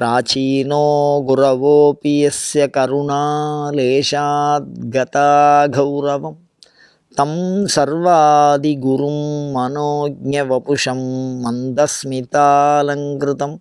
ప్రాచీనో గురవోపి ఎస్య కరుణాలేశాద్గతా గౌరవం తం సర్వాదిగురుం మనోజ్ఞవపుషం మందస్మితాలంకృతం.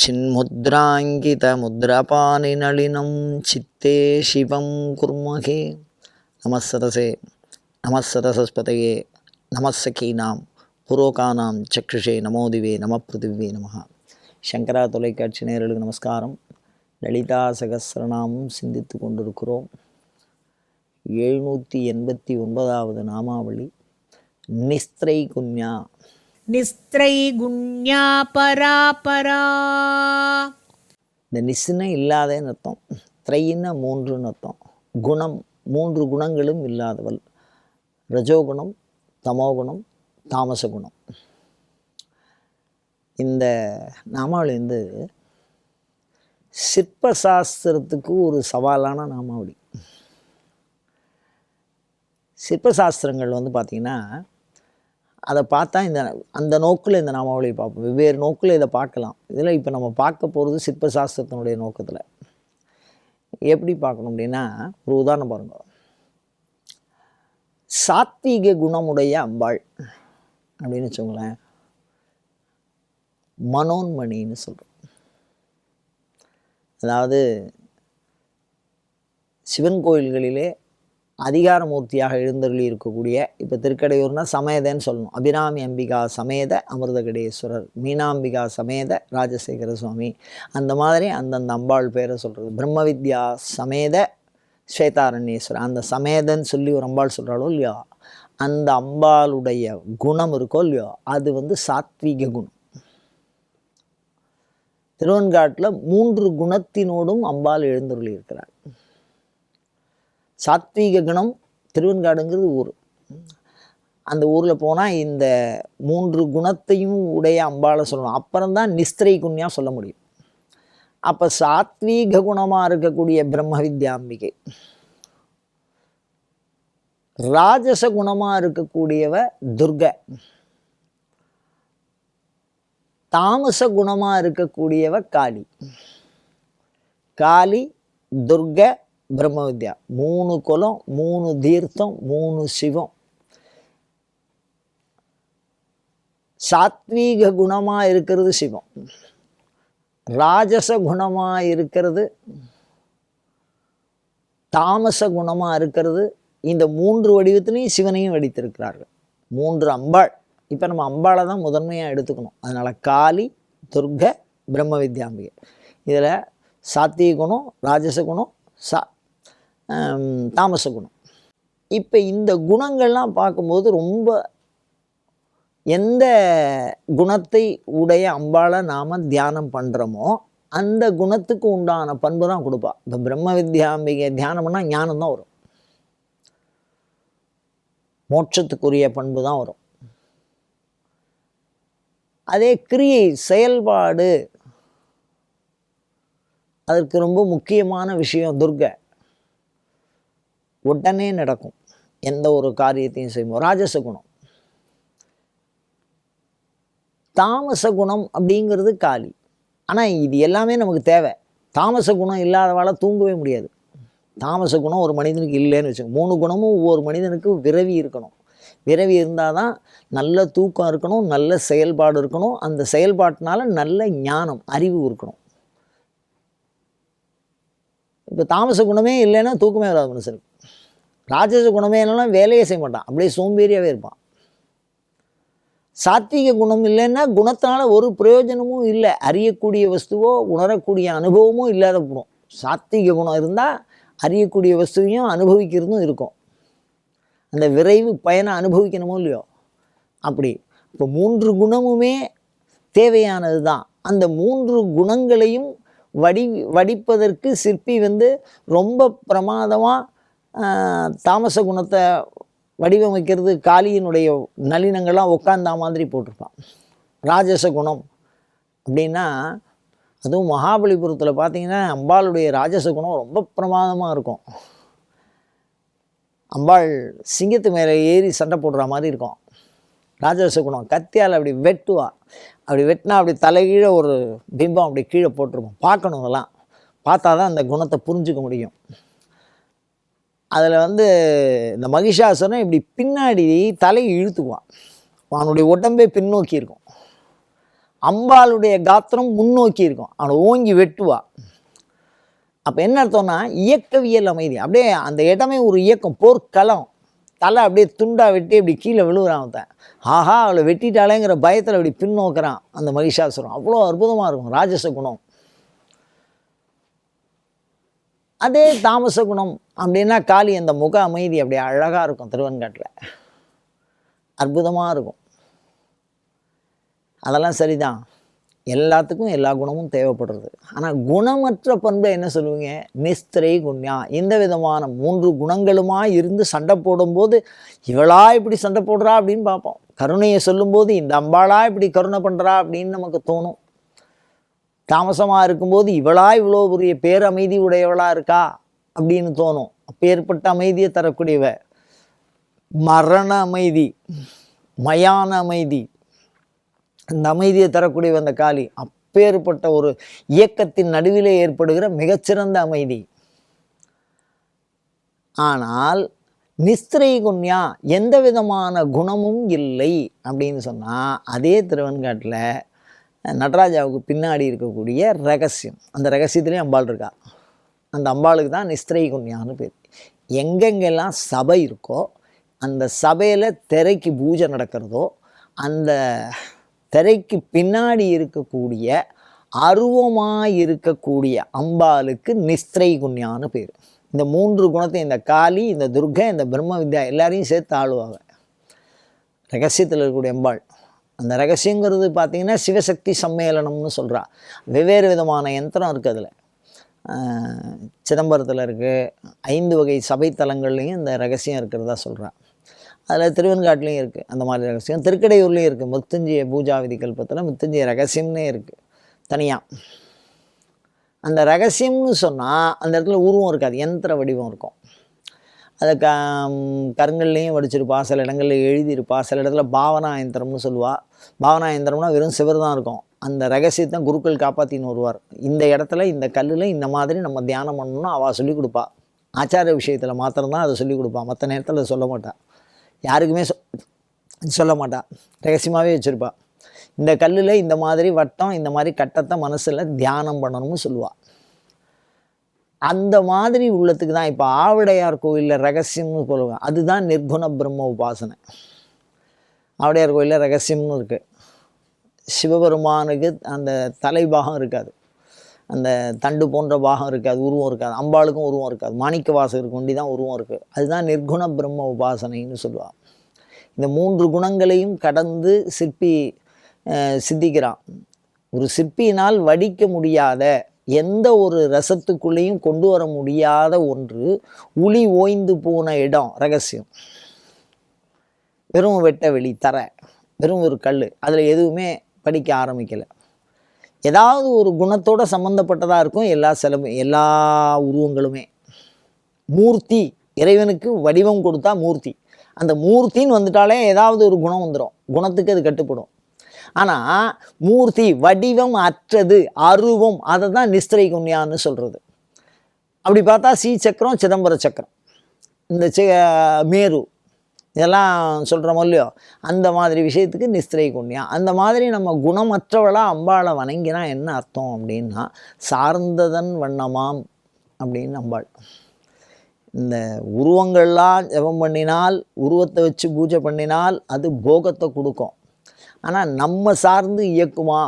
చిన్ముద్రాంకితముద్రపానినళినం చిత్తే శివం కుర్మహే. నమస్సరసే నమస్సరసస్పతయే నమస్సఖీనాం పురోకానాం చక్షుషే నమోదివే నమ పృథివే నమ. சங்கரா தொலைக்காட்சி நேயர்களுக்கு நமஸ்காரம். லலிதா சகஸ்ரநாமம் சிந்தித்து கொண்டிருக்கிறோம். எழுநூற்றி எண்பத்தி ஒன்பதாவது நாமாவளி. நிஸ்திரை குன்யா. நிஸ்திரைகுண்யா பராபரா. இந்த நிஸ்ஸுன்னு இல்லாதேன்னு அர்த்தம். த்ரைன்னா மூன்றுன்னு அர்த்தம். குணம் மூன்று குணங்களும் இல்லாதவள். ரஜோகுணம் தமோகுணம் தாமச குணம் இந்த நாமாவளி வந்து சிற்ப சாஸ்திரத்துக்கு ஒரு சவாலான நாமாவளி. சிற்ப சாஸ்திரங்கள் வந்து பார்த்திங்கன்னா அதை பார்த்தா இந்த அந்த நோக்கில் இந்த நாமாவளியை பார்ப்போம். வெவ்வேறு நோக்கில் இதை பார்க்கலாம். இதில் இப்போ நம்ம பார்க்க போகிறது சிற்ப சாஸ்திரத்தினுடைய நோக்கத்தில். எப்படி பார்க்கணும் அப்படின்னா ஒரு உதாரணம் பாருங்கள் சாத்வீக குணமுடைய அம்பாள் அப்படின்னு வச்சுங்களேன் மனோன்மணின்னு சொல்கிறோம் அதாவது சிவன் கோயில்களிலே அதிகாரமூர்த்தியாக எழுந்தருளி இருக்கக்கூடிய இப்போ திருக்கடையூர்னால் சமேதன்னு சொல்லணும். அபிராமி அம்பிகா சமேத அமிர்தகடேஸ்வரர் மீனாம்பிகா சமேத ராஜசேகர சுவாமி. அந்த மாதிரி அந்தந்த அம்பாள் பேரை சொல்கிறது பிரம்ம வித்யா சமேத ஸ்வேதாரண்யேஸ்வரர். அந்த சமேதன்னு சொல்லி ஒரு அம்பாள் சொல்கிறாளோ இல்லையோ அந்த அம்பாளுடைய குணம் இருக்கோ இல்லையோ அது வந்து சாத்வீக குணம். திருவன்காட்டில் மூன்று குணத்தினோடும் அம்பாள் எழுந்தருளி இருக்கிறார் சாத்வீக குணம் திருவெண்காடுங்கிறது ஊர். அந்த ஊரில் போனால் இந்த மூன்று குணத்தையும் உடைய அம்பாளை சொல்லணும். அப்புறம்தான் நிஸ்திரை குண்ணியாக சொல்ல முடியும். அப்போ சாத்வீக குணமாக இருக்கக்கூடிய பிரம்ம வித்யாம்பிகை. ராஜச குணமாக இருக்கக்கூடியவ துர்கை. தாமச குணமாக இருக்கக்கூடியவ காளி. காளி துர்க பிரம்ம வித்யா மூணு குலம் மூணு தீர்த்தம் மூணு சிவம். சாத்வீக குணமாக இருக்கிறது சிவம். ராஜச குணமாக இருக்கிறது தாமச குணமாக இருக்கிறது. இந்த மூன்று வடிவத்திலையும் சிவனையும் வடித்திருக்கிறார்கள். மூன்று அம்பாள். இப்போ நம்ம அம்பாளை தான் முதன்மையாக எடுத்துக்கணும். அதனால் காளி துர்க பிரம்ம வித்யாம்பிகை. இதில் சாத்திய குணம் ராஜச குணம் சா தாமச குணம். இப்போ இந்த குணங்கள்லாம் பார்க்கும்போது ரொம்ப எந்த குணத்தை உடைய அம்பாளை நாம் தியானம் பண்ணுறோமோ அந்த குணத்துக்கு உண்டான பண்பு தான் கொடுப்பா. இப்போ பிரம்ம வித்யாம்பிகை தியானம் பண்ணால் ஞானம் தான் வரும். மோட்சத்துக்குரிய பண்பு தான் வரும். அதே கிரியை செயல்பாடு. அதற்கு ரொம்ப முக்கியமான விஷயம் துர்கை. உடனே நடக்கும். எந்த ஒரு காரியத்தையும் செய்வோம் ராஜச குணம். தாமச குணம் அப்படிங்கிறது காலி. ஆனால் இது எல்லாமே நமக்கு தேவை. தாமச குணம் இல்லாதவால தூங்கவே முடியாது. தாமச குணம் ஒரு மனிதனுக்கு இல்லைன்னு வச்சுக்கோங்க மூணு குணமும் ஒவ்வொரு மனிதனுக்கு விரவி இருக்கணும். விரவி இருந்தால் தான் நல்ல தூக்கம் இருக்கணும் நல்ல செயல்பாடு இருக்கணும். அந்த செயல்பாட்டினால நல்ல ஞானம் அறிவு இருக்கணும். இப்போ தாமச குணமே இல்லைன்னா தூக்கமே வராது மனுஷனுக்கு. ராஜச குணமே இல்லைன்னா வேலையே செய்ய மாட்டான். அப்படியே சோம்பேறியாகவே இருப்பான். சாத்விக குணம் இல்லைன்னா குணத்தினால ஒரு பிரயோஜனமும் இல்லை. அறியக்கூடிய வஸ்துவோ உணரக்கூடிய அனுபவமும் இல்லாத குணம். சாத்விக குணம் இருந்தால் அறியக்கூடிய வஸ்துவையும் அனுபவிக்கிறதும் இருக்கும். அந்த விரைவு பயனை அனுபவிக்கணுமோ இல்லையோ? அப்படி. இப்போ மூன்று குணமுமே தேவையானது தான். அந்த மூன்று குணங்களையும் வடி வடிப்பதற்கு சிற்பி வந்து ரொம்ப பிரமாதமாக தாமச குணத்தை வடிவமைக்கிறது காளியினுடைய நளினங்கள்லாம் உட்காந்தா மாதிரி போட்டிருப்பான். ராஜச குணம் அப்படின்னா அதுவும் மகாபலிபுரத்தில் பார்த்தீங்கன்னா அம்பாளுடைய ராஜச குணம் ரொம்ப பிரமாதமாக இருக்கும். அம்பாள் சிங்கத்து மேலே ஏறி சண்டை போடுற மாதிரி இருக்கும். ராஜசகுணம் கத்தியால் அப்படி வெட்டுவா. அப்படி வெட்டினா அப்படி தலைகீழே ஒரு பிம்பம் அப்படி கீழே போட்டிருப்போம் பார்க்கணும் அதெல்லாம். பார்த்தா தான் அந்த குணத்தை புரிஞ்சுக்க முடியும். அதில் வந்து இந்த மகிஷாசுரன் இப்படி பின்னாடி தலையை இழுத்துக்குவான். அவனுடைய உடம்பே பின்னோக்கி இருக்கும். அம்பாளுடைய காத்திரம் முன்னோக்கி இருக்கும். அவனை ஓங்கி வெட்டுவா. அப்போ என்ன அர்த்தம்னா இயக்கவியல் அமைதி. அப்படியே அந்த இடமே ஒரு இயக்கம் போர்க்களம். தலை அப்படியே துண்டாக வெட்டி இப்படி கீழே விழுகிறான் அவன். ஆஹா அவளை வெட்டிட்டாளேங்கிற பயத்தில் அப்படி பின்னோக்குறான் அந்த மகிஷாசுரம். அவ்வளோ அற்புதமாக இருக்கும் ராஜச குணம். அதே தாமச குணம் அப்படின்னா காளி அந்த முக அமைதி அப்படியே அழகாக இருக்கும் திருவன்காட்டில் அற்புதமாக இருக்கும். அதெல்லாம் சரிதான். எல்லாத்துக்கும் எல்லா குணமும் தேவைப்படுறது. ஆனால் குணமற்ற பண்பை என்ன சொல்லுவீங்க? நிஸ்திரை குண்யா. எந்த விதமான மூன்று குணங்களுமா இருந்து சண்டை போடும்போது இவளா இப்படி சண்டை போடுறா? அப்படின்னு பார்ப்போம். கருணையை சொல்லும்போது இந்த அம்பாளா இப்படி கருணை பண்ணுறா அப்படின்னு நமக்கு தோணும். தாமசமாக இருக்கும்போது இவளா இவ்வளோ பெரிய பேரமைதி உடையவளாக இருக்கா? அப்படின்னு தோணும். அப்பேற்பட்ட அமைதியை தரக்கூடியவ மரண அமைதி மயான அமைதி. அந்த அமைதியை தரக்கூடிய அந்த காளி அப்பேற்பட்ட ஒரு இயக்கத்தின் நடுவிலே ஏற்படுகிற மிகச்சிறந்த அமைதி. ஆனால் நிஸ்திரை குண்யா எந்த விதமான குணமும் இல்லை அப்படின்னு சொன்னால் அதே திருவன்காட்டில் நடராஜாவுக்கு பின்னாடி இருக்கக்கூடிய ரகசியம். அந்த ரகசியத்துலேயும் அம்பாள் இருக்கா. அந்த அம்பாளுக்கு தான் நிஸ்திரை குண்யான்னு பேர். எங்கெங்கெல்லாம் சபை இருக்கோ அந்த சபையில் திரைக்கு பூஜை நடக்கிறதோ அந்த திரைக்கு பின்னாடி இருக்கக்கூடிய அருவமாக இருக்கக்கூடிய அம்பாளுக்கு நிஸ்திரை குண்யான்னு பேர். இந்த மூன்று குணத்தை இந்த காளி இந்த துர்கை இந்த பிரம்ம வித்யா எல்லாரையும் சேர்த்து ஆளுவாங்க. ரகசியத்தில் இருக்கக்கூடிய அம்பாள். அந்த ரகசியங்கிறது பார்த்தீங்கன்னா சிவசக்தி சம்மேளனம்னு சொல்கிறா வெவ்வேறு விதமான யந்திரம் இருக்குது அதில். சிதம்பரத்தில் இருக்குது ஐந்து வகை சபைத்தலங்கள்லேயும் இந்த ரகசியம் இருக்கிறதா சொல்கிறான் அதில் திருவெண்காட்டிலையும் இருக்குது அந்த மாதிரி ரகசியம். திருக்கடையூர்லேயும் இருக்குது முத்தஞ்சிய பூஜா விதி கல்பத்தில் முத்தஞ்சிய ரகசியம்னே இருக்குது தனியாக அந்த ரகசியம்னு சொன்னால் அந்த இடத்துல உருவம் இருக்காது. யந்திர வடிவம் இருக்கும். அதை க கருங்கல்லையும் வடிச்சிருப்பா. சில இடங்களில் எழுதியிருப்பா. சில இடத்துல பாவனா யந்திரம்னு சொல்லுவாள் பாவனா யந்திரம்னா வெறும் சிவர் தான் இருக்கும். அந்த ரகசியத்தை குருக்கள் காப்பாற்றின்னு வருவார். இந்த இடத்துல இந்த கல்லில் இந்த மாதிரி நம்ம தியானம் பண்ணணும்னு அவள் சொல்லிக் கொடுப்பா. ஆச்சார விஷயத்தில் மாத்திரம்தான் அதை சொல்லிக் கொடுப்பா. மற்ற நேரத்தில் அதை சொல்ல மாட்டாள் யாருக்குமே சொ சொல்ல மாட்டான் ரகசியமாகவே வச்சுருப்பாள் இந்த கல்லில் இந்த மாதிரி வட்டம் இந்த மாதிரி கட்டத்தை மனசில் தியானம் பண்ணணும்னு சொல்லுவாள் அந்த மாதிரி உள்ளத்துக்கு தான் இப்போ ஆவிடையார் கோயிலில் ரகசியம்னு சொல்லுவேன் அதுதான் நிர்குண பிரம்ம உபாசனை. ஆவிடையார் கோயிலில் ரகசியம்னு இருக்குது சிவபெருமானுக்கு அந்த தலைபாகம் இருக்காது. அந்த தண்டு போன்ற பாகம் இருக்காது உருவம் இருக்காது அம்பாளுக்கும் உருவம் இருக்காது மாணிக்க வாசகருக்கு ஒண்டி தான் உருவம் இருக்குது அதுதான் நிர்குண பிரம்ம உபாசனைன்னு சொல்லுவாள் இந்த மூன்று குணங்களையும் கடந்து சிற்பி சித்திக்கிறான். ஒரு சிற்பியினால் வடிக்க முடியாத எந்த ஒரு ரசத்துக்குள்ளேயும் கொண்டு வர முடியாத ஒன்று உளி ஓய்ந்து போன இடம் ரகசியம். வெறும் வெட்ட வெளி தரை வெறும் ஒரு கல் அதில் எதுவுமே படிக்க ஆரம்பிக்கலை. ஏதாவது ஒரு குணத்தோட சம்மந்தப்பட்டதாக இருக்கும் எல்லா செலவு எல்லா உருவங்களுமே. மூர்த்தி இறைவனுக்கு வடிவம் கொடுத்தா மூர்த்தி. அந்த மூர்த்தின்னு வந்துட்டாலே ஏதாவது ஒரு குணம் வந்துடும் குணத்துக்கு அது கட்டுப்படும். ஆனால் மூர்த்தி வடிவம் அற்றது அருவம் அதை தான் நிஸ்திரை குன்யான்னு சொல்கிறது அப்படி பார்த்தா ஸ்ரீ சக்கரம் சிதம்பர சக்கரம். இந்த மேரு. இதெல்லாம் சொல்கிறோமோ இல்லையோ? அந்த மாதிரி விஷயத்துக்கு நிஸ்திரை குண்யா அந்த மாதிரி நம்ம குணமற்றவளாக அம்பாளை வணங்கினா என்ன அர்த்தம் அப்படின்னா சார்ந்ததன் வண்ணமாம் அப்படின்னு அம்பாள். இந்த உருவங்கள்லாம் ஜெபம் பண்ணினால் உருவத்தை வச்சு பூஜை பண்ணினால் அது போகத்தை கொடுக்கும். ஆனால் நம்ம சார்ந்து இயக்குமா?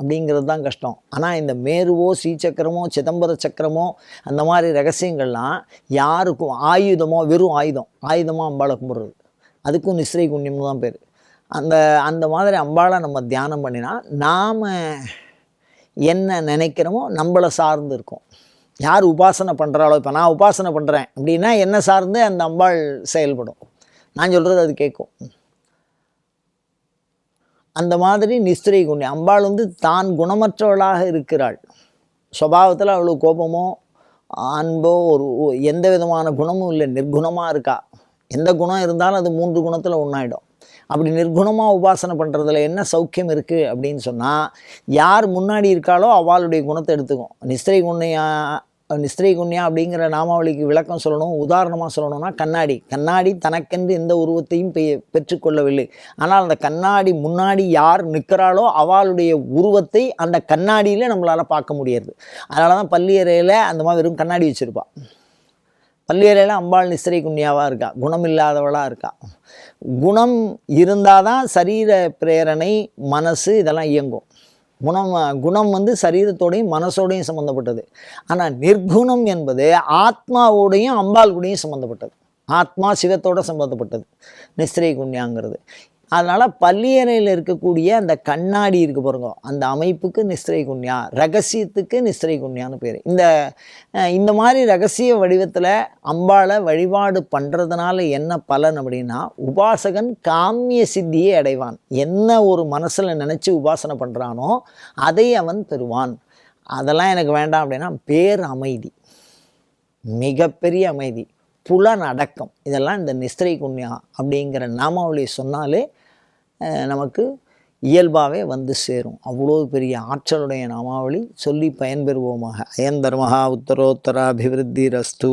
அப்படிங்கிறது தான் கஷ்டம். ஆனால் இந்த மேருவோ சீச்சக்கரமோ சிதம்பர சக்கரமோ அந்த மாதிரி ரகசியங்கள்லாம் யாருக்கும் ஆயுதமோ வெறும் ஆயுதம். ஆயுதமாக அம்பாளை கும்பிட்றது. அதுக்கும் நிஸ்ரை குண்ணியம்னு தான் பேர். அந்த அந்த மாதிரி அம்பாளை நம்ம தியானம் பண்ணினா நாம் என்ன நினைக்கிறோமோ நம்மளை சார்ந்து இருக்கும். யார் உபாசனை பண்ணுறாளோ இப்போ நான் உபாசனை பண்ணுறேன் அப்படின்னா என்ன சார்ந்து அந்த அம்பாள் செயல்படும். நான் சொல்கிறது அது கேட்கும். அந்த மாதிரி நிஸ்திரை குண்டி அம்பாள் வந்து தான் குணமற்றவளாக இருக்கிறாள். சுபாவத்தில் அவ்வளோ கோபமோ அன்போ ஒரு எந்த விதமான குணமும் இல்லை நிர்குணமாக இருக்கா. எந்த குணம் இருந்தாலும் அது மூன்று குணத்தில் ஒன்றாயிடும் அப்படி நிர்குணமாக உபாசனை பண்ணுறதுல என்ன சௌக்கியம் இருக்குது அப்படின்னு சொன்னால் யார் முன்னாடி இருக்காளோ அவளுடைய குணத்தை எடுத்துக்கும். நிஸ்திரை குண்ணையா நிஸ்திரை குண்யா அப்படிங்கிற நாமாவளிக்கு விளக்கம் சொல்லணும் உதாரணமாக சொல்லணும்னா கண்ணாடி. கண்ணாடி தனக்கென்று எந்த உருவத்தையும் பெ- பெற்றுக்கொள்ளவில்லை. ஆனால் அந்த கண்ணாடி முன்னாடி யார் நிற்கிறாளோ அவளுடைய உருவத்தை அந்த கண்ணாடியில் நம்மளால் பார்க்க முடியாது அதனால தான் பள்ளியறையில் அந்த மாதிரி வெறும் கண்ணாடி வச்சுருப்பாள் பல்வேறையில் அம்பாள் நிஸ்திரை குன்யாவாக இருக்கா? குணம் இல்லாதவளாக இருக்கா? குணம் இருந்தால் தான் சரீர பிரேரணை மனசு இதெல்லாம் இயங்கும். குணம் குணம் வந்து சரீரத்தோடையும் மனசோடையும் சம்மந்தப்பட்டது ஆனால் நிர்குணம் என்பது ஆத்மாவோடையும் அம்பாள் கூடையும் சம்மந்தப்பட்டது ஆத்மா சிவத்தோட சம்மந்தப்பட்டது நிஸ்திரை குண்யாங்கிறது அதனால் பள்ளியறையில் இருக்கக்கூடிய அந்த கண்ணாடி இருக்கு பாருங்க. அந்த அமைப்புக்கு நிஸ்திரை குன்யா ரகசியத்துக்கு நிஸ்திரை குன்யான்னு பேர். இந்த இந்த மாதிரி ரகசிய வடிவத்தில் அம்பாளை வழிபாடு பண்ணுறதுனால என்ன பலன் அப்படின்னா உபாசகன் காமிய சித்தியை அடைவான். என்ன ஒரு மனசில் நினச்சி உபாசனை பண்ணுறானோ அதை அவன் பெறுவான். அதெல்லாம் எனக்கு வேண்டாம் அப்படின்னா பேர் அமைதி. மிகப்பெரிய அமைதி. புலன் அடக்கம். இதெல்லாம் இந்த நிஸ்திரை குண்யா அப்படிங்கிற நாமாவளி சொன்னாலே நமக்கு இயல்பாகவே வந்து சேரும். அவ்வளோ பெரிய ஆற்றலுடைய நாமாவளி சொல்லி பயன்பெறுவோமாக. அயந்தர்மஹா உத்தரோத்தராபிவிருத்தி ரஸ்து